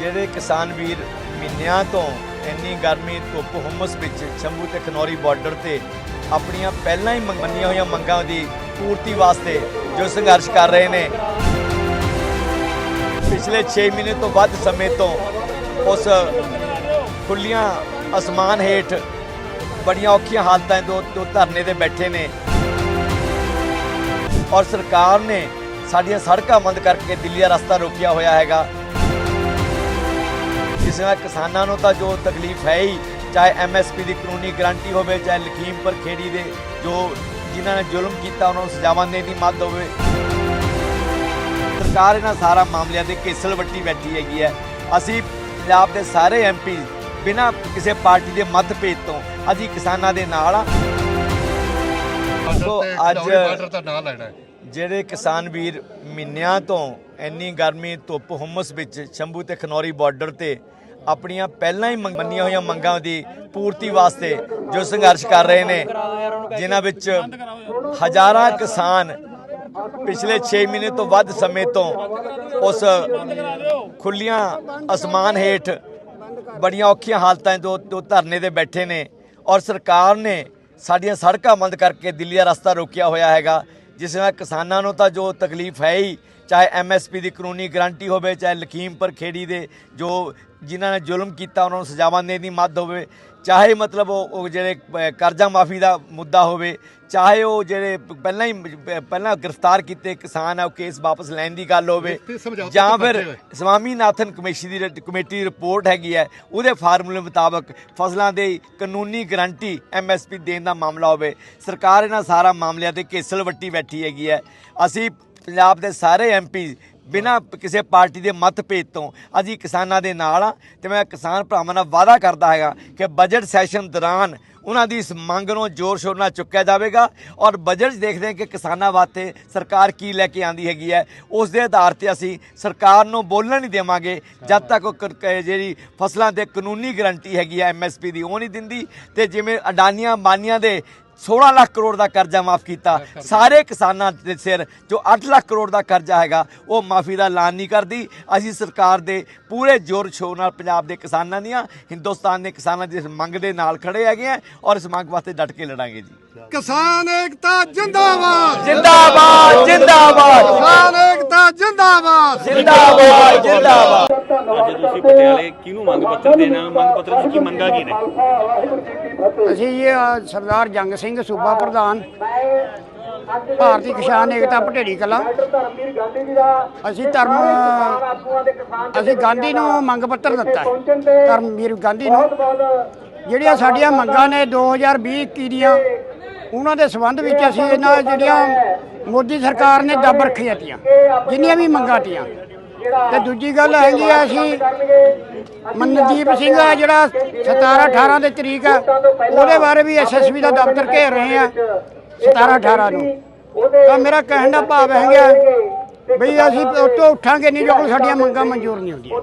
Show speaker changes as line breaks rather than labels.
ਜਿਹੜੇ ਕਿਸਾਨ ਵੀਰ ਮਹੀਨਿਆਂ ਤੋਂ ਇੰਨੀ ਗਰਮੀ, ਧੁੱਪ, ਹੁਮਸ ਵਿੱਚ ਸ਼ੰਭੂ ਤੇ ਖਨੌਰੀ ਬਾਰਡਰ ਤੇ ਆਪਣੀਆਂ ਪਹਿਲਾਂ ਹੀ ਮੰਗ- ਮੰਨੀਆਂ ਹੋਈਆਂ ਮੰਗਾਂ ਦੀ ਪੂਰਤੀ ਵਾਸਤੇ ਜੋ ਸੰਘਰਸ਼ ਕਰ ਰਹੇ ਨੇ। ਪਿਛਲੇ 6 ਮਹੀਨੇ ਤੋਂ ਵੱਧ ਸਮੇਂ ਤੋਂ ਉਸ ਖੁੱਲੀਆਂ ਅਸਮਾਨ ਹੇਠ ਬੜੀਆਂ ਔਖੀਆਂ ਹਾਲਤਾਂ ਤੋਂ ਤੋਂ ਧਰਨੇ ਤੇ ਬੈਠੇ ਨੇ। ਔਰ ਸਰਕਾਰ ਨੇ ਸਾਡੀਆਂ ਸੜਕਾਂ ਬੰਦ ਕਰਕੇ ਦਿੱਲੀ ਦਾ ਰਸਤਾ ਰੋਕਿਆ ਹੋਇਆ ਹੈਗਾ। ਜਿਸ ਨਾਲ ਕਿਸਾਨਾਂ ਨੂੰ ਤਾਂ ਜੋ ਤਕਲੀਫ ਹੈ ਹੀ ਚਾਹੇ ਐਮਐਸਪੀ ਦੀ ਕਾਨੂੰਨੀ ਗਾਰੰਟੀ ਹੋਵੇ ਚਾਹੇ ਲਖੀਮਪੁਰ ਖੇੜੀ ਦੇ ਜੋ ਜਿਨ੍ਹਾਂ ਨੇ ਜ਼ੁਲਮ ਕੀਤਾ ਉਹਨਾਂ ਨੂੰ ਸਜ਼ਾਵਾਂ ਦੇਣ ਦੀ ਮਦਦ ਹੋਵੇ। ਸਰਕਾਰ ਇਹਨਾਂ ਸਾਰਾ ਮਾਮਲਿਆਂ ਦੇ ਕੇਸਲ ਵੱਟੀ ਬੈਠੀ ਹੈਗੀ ਹੈ। ਅਸੀਂ ਪੰਜਾਬ ਦੇ ਸਾਰੇ ਐਮਪੀ ਬਿਨਾਂ ਕਿਸੇ ਪਾਰਟੀ ਦੇ ਮਤਭੇਦ ਤੋਂ ਅਸੀਂ ਕਿਸਾਨਾਂ ਦੇ ਨਾਲ ਆ ਸੋ ਅੱਜ
ਬਾਰਡਰ ਦਾ ਨਾਂ ਲੈਣਾ ਹੈ।
ਜਿਹੜੇ ਕਿਸਾਨ ਵੀਰ ਮਹੀਨਿਆਂ ਤੋਂ ਇੰਨੀ ਗਰਮੀ, ਧੁੱਪ, ਹੁਮਸ ਵਿੱਚ ਸ਼ੰਭੂ ਤੇ ਖਨੌਰੀ ਬਾਰਡਰ ਤੇ ਆਪਣੀਆਂ ਪਹਿਲਾਂ ਹੀ ਮੰਗ- ਮੰਨੀਆਂ ਹੋਈਆਂ ਮੰਗਾਂ ਦੀ ਪੂਰਤੀ ਵਾਸਤੇ ਜੋ ਸੰਘਰਸ਼ ਕਰ ਰਹੇ ਨੇ, ਜਿਨ੍ਹਾਂ ਵਿੱਚ ਹਜ਼ਾਰਾਂ ਕਿਸਾਨ ਪਿਛਲੇ 6 ਮਹੀਨੇ ਤੋਂ ਵੱਧ ਸਮੇਂ ਤੋਂ ਉਸ ਖੁੱਲੀਆਂ ਅਸਮਾਨ ਹੇਠ ਬੜੀਆਂ ਔਖੀਆਂ ਹਾਲਤਾਂ ਤੋਂ ਤੋਂ ਧਰਨੇ ਤੇ ਬੈਠੇ ਨੇ ਔਰ ਸਰਕਾਰ ਨੇ ਸਾਡੀਆਂ ਸੜਕਾਂ ਬੰਦ ਕਰਕੇ ਦਿੱਲੀ ਦਾ ਰਸਤਾ ਰੋਕਿਆ ਹੋਇਆ ਹੈਗਾ। ਜਿਸ ਨਾਲ ਕਿਸਾਨਾਂ ਨੂੰ ਤਾਂ ਜੋ ਤਕਲੀਫ ਹੈ ਹੀ, ਚਾਹੇ ਐਮਐਸਪੀ ਦੀ ਕਾਨੂੰਨੀ ਗਾਰੰਟੀ ਹੋਵੇ, ਚਾਹੇ ਲਖੀਮਪੁਰ ਖੇੜੀ ਦੇ ਜੋ ਜਿਨ੍ਹਾਂ ਨੇ ਜ਼ੁਲਮ ਕੀਤਾ ਉਹਨਾਂ ਨੂੰ ਸਜ਼ਾਵਾਂ ਦੇਣ ਦੀ ਮਦਦ ਹੋਵੇ ਚਾਹੇ ਮਤਲਬ ਉਹ ਜਿਹੜੇ ਕਰਜ਼ਾ ਮਾਫੀ ਦਾ ਮੁੱਦਾ ਹੋਵੇ ਚਾਹੇ ਉਹ ਜਿਹੜੇ ਪਹਿਲਾਂ ਹੀ ਪਹਿਲਾਂ ਗ੍ਰਿਫਤਾਰ ਕੀਤੇ ਕਿਸਾਨ ਆ ਉਹ ਕੇਸ ਵਾਪਸ ਲੈਣ ਦੀ ਗੱਲ ਹੋਵੇ ਜਾਂ ਫਿਰ। ਸਵਾਮੀਨਾਥਨ ਕਮੇਟੀ ਦੀ ਕਮੇਟੀ ਰਿਪੋਰਟ ਹੈਗੀ ਹੈ ਉਹਦੇ ਫਾਰਮੂਲੇ ਮੁਤਾਬਕ ਫਸਲਾਂ ਦੇ ਕਾਨੂੰਨੀ ਗਰੰਟੀ ਐਮਐਸਪੀ ਦੇਣ ਦਾ ਮਾਮਲਾ ਹੋਵੇ ਸਰਕਾਰ ਇਹਨਾਂ ਸਾਰਾ ਮਾਮਲਿਆਂ ਤੇ ਕੇਸਲ ਵੱਟੀ ਬੈਠੀ ਹੈਗੀ ਹੈ ਅਸੀਂ ਪੰਜਾਬ ਦੇ ਸਾਰੇ ਐਮਪੀ ਬਿਨਾਂ ਕਿਸੇ ਪਾਰਟੀ ਦੇ ਮਤਭੇਦ ਤੋਂ ਅਸੀਂ ਕਿਸਾਨਾਂ ਦੇ ਨਾਲ ਆ ਤੇ ਮੈਂ ਕਿਸਾਨ ਭਰਾਵਾਂ ਨਾਲ ਵਾਅਦਾ ਕਰਦਾ ਹੈਗਾ ਕਿ ਬਜਟ ਸੈਸ਼ਨ ਦੌਰਾਨ ਉਹਨਾਂ ਦੀ ਇਸ ਮੰਗ ਨੂੰ ਜ਼ੋਰ ਸ਼ੋਰ ਨਾਲ ਚੁੱਕਿਆ ਜਾਵੇਗਾ ਔਰ ਬਜਟ 'ਚ ਦੇਖਦੇ ਹਾਂ ਕਿ ਕਿਸਾਨਾਂ ਵਾਸਤੇ ਸਰਕਾਰ ਕੀ ਲੈ ਕੇ ਆਂਦੀ ਹੈਗੀ ਹੈ। ਉਸ ਦੇ ਆਧਾਰ ਤੇ ਅਸੀਂ ਸਰਕਾਰ ਨੂੰ ਬੋਲਣ ਨਹੀਂ ਦੇਵਾਂਗੇ। ਜਦ ਤੱਕ ਉਹ ਕ- ਜਿਹੜੀ ਫਸਲਾਂ ਦੇ ਕਾਨੂੰਨੀ ਗਰੰਟੀ ਹੈਗੀ ਹੈ ਐਮਐਸਪੀ ਦੀ, ਉਹ ਨਹੀਂ ਦਿੰਦੀ ਤੇ ਜਿਵੇਂ ਅਡਾਨੀਆਂ ਬਾਨੀਆਂ ਦੇ 16 ਲੱਖ ਕਰੋੜ ਦਾ ਕਰਜ਼ਾ ਮਾਫ ਕੀਤਾ, ਸਾਰੇ ਕਿਸਾਨਾਂ ਦੇ ਸਿਰ ਜੋ 8 ਲੱਖ ਕਰੋੜ ਦਾ ਕਰਜ਼ਾ ਹੈਗਾ, ਉਹ ਮਾਫੀ ਦਾ ਐਲਾਨ ਨਹੀਂ ਕਰਦੀ। ਅਸੀਂ ਸਰਕਾਰ ਦੇ ਪੂਰੇ ਜ਼ੋਰ ਸ਼ੋਰ ਨਾਲ ਪੰਜਾਬ ਦੇ ਕਿਸਾਨਾਂ ਦੀਆਂ, ਹਿੰਦੁਸਤਾਨ ਦੇ ਕਿਸਾਨਾਂ ਦੀ ਇਸ ਮੰਗ ਦੇ ਨਾਲ ਖੜੇ ਹੈਗੇ ਆ ਔਰ ਇਸ ਮੰਗ ਵਾਸਤੇ ਡਟ ਕੇ ਲੜਾਂਗੇ ਜੀ।
ਕਿਸਾਨ ਏਕਤਾ ਜਿੰਦਾਬਾਦ।
ਜਿੰਦਾਬਾਦ ਜਿੰਦਾਬਾਦ।
ਕਿਸਾਨ ਏਕਤਾ ਜਿੰਦਾਬਾਦ।
ਜਿੰਦਾਬਾਦ ਜਿੰਦਾਬਾਦ।
ਅੱਜ ਤੁਸੀਂ ਪਟਿਆਲੇ ਕਿਹਨੂੰ ਮੰਗ ਪੱਤਰ ਦੇਣਾ? ਮੰਗ ਪੱਤਰ ਵਿੱਚ ਕੀ ਮੰਗਾਂ ਕੀ ਨੇ?
ਅਸੀਂ ਜੀ ਅ, ਸਰਦਾਰ ਜੰਗ ਸਿੰਘ ਸੂਬਾ ਪ੍ਰਧਾਨ ਭਾਰਤੀ ਕਿਸਾਨ ਏਕਤਾ ਭਟੇੜੀ ਕਲਾ। ਅਸੀਂ ਧਰਮ ਅਸੀਂ ਗਾਂਧੀ ਨੂੰ ਮੰਗ ਪੱਤਰ ਦਿੱਤਾ ਹੈ। ਧਰਮਵੀਰ ਗਾਂਧੀ ਨੂੰ। ਜਿਹੜੀਆਂ ਸਾਡੀਆਂ ਮੰਗਾਂ ਨੇ 2020 21 ਦੀਆਂ, ਉਹਨਾਂ ਦੇ ਸੰਬੰਧ ਵਿੱਚ ਅਸੀਂ ਇਹਨਾਂ ਜਿਹੜੀਆਂ ਮੋਦੀ ਸਰਕਾਰ ਨੇ ਦੱਬ ਰੱਖੀਆਂ ਤੀਆਂ, ਜਿੰਨੀਆਂ ਵੀ ਮੰਗਾਂ ਤੀਆਂ। ਤੇ ਦੂਜੀ ਗੱਲ ਹੈਗੀ ਆ ਅਸੀਂ ਮਨਦੀਪ ਸਿੰਘ ਆ ਜਿਹੜਾ 17 18 ਦੇ ਤਰੀਕ ਆ, ਉਹਦੇ ਬਾਰੇ ਵੀ ਐਸਐਸਬੀ ਦਾ ਦਫ਼ਤਰ ਘੇਰ ਰਹੇ ਆ 17 18 ਨੂੰ। ਤਾਂ ਮੇਰਾ ਕਹਿਣ ਦਾ ਭਾਵ ਹੈਗਾ ਬਈ ਅਸੀਂ ਉੱਤੋਂ ਉੱਠਾਂਗੇ ਨਹੀਂ, ਜੋ ਸਾਡੀਆਂ ਮੰਗਾਂ ਮਨਜ਼ੂਰ ਨਹੀਂ ਹੁੰਦੀਆਂ।